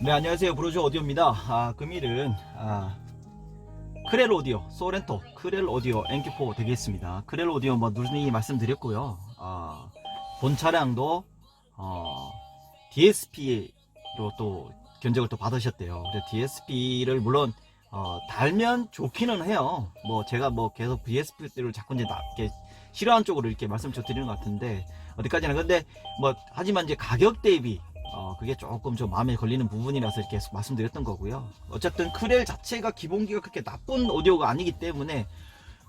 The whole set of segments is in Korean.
네 안녕하세요. 브로즈 오디오입니다. 아, 금일은 아, 크렐 오디오 소렌토 크렐 오디오 NQ4 되겠습니다. 크렐 오디오 뭐 누누이 말씀드렸고요. 아, 본 차량도 어, DSP로 또 견적을 또 받으셨대요. 그래서 DSP를 물론 어, 달면 좋기는 해요. 뭐 제가 뭐 계속 DSP를 자꾸 이제 나, 이렇게 싫어하는 쪽으로 이렇게 말씀 좀 드리는 것 같은데 어디까지나. 근데 뭐 하지만 이제 가격 대비 어, 그게 조금 좀 마음에 걸리는 부분이라서 이렇게 말씀드렸던 거고요. 어쨌든 크렐 자체가 기본기가 그렇게 나쁜 오디오가 아니기 때문에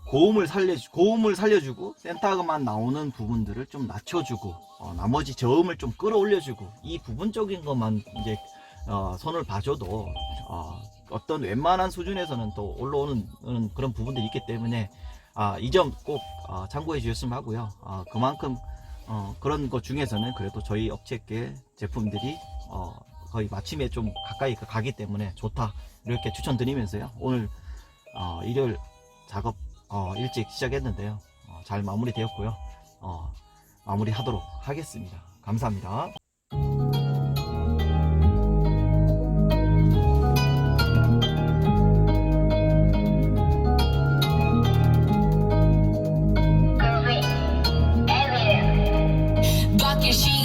고음을 살려주, 고음을 살려주고 센터만 나오는 부분들을 좀 낮춰주고 어, 나머지 저음을 좀 끌어올려주고 이 부분적인 것만 이제 어, 손을 봐줘도 어, 어떤 웬만한 수준에서는 또 올라오는 음, 그런 부분들이 있기 때문에 아, 이 점꼭 어, 참고해 주셨으면 하고요. 아, 그만큼 어, 그런 것 중에서는 그래도 저희 업체계 제품들이 어, 거의 마침에 좀 가까이 가기 때문에 좋다. 이렇게 추천드리면서요. 오늘 어, 일요일 작업 어, 일찍 시작했는데요. 어, 잘 마무리 되었고요. 어, 마무리 하도록 하겠습니다. 감사합니다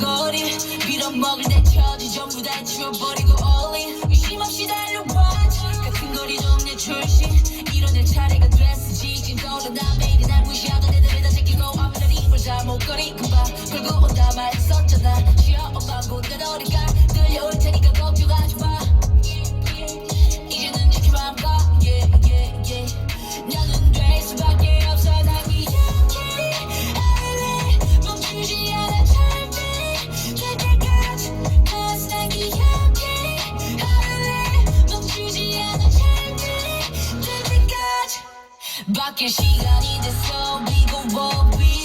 거리 빌어먹을 내 처지 전부 다 치워버리고 all in. 의심 없이 달려와. 같은 거리 동네 출신. 이뤄낼 차례가 됐으지 진도는 나 매일이 날 무시 밖에 시간이 됐어. 네가 워비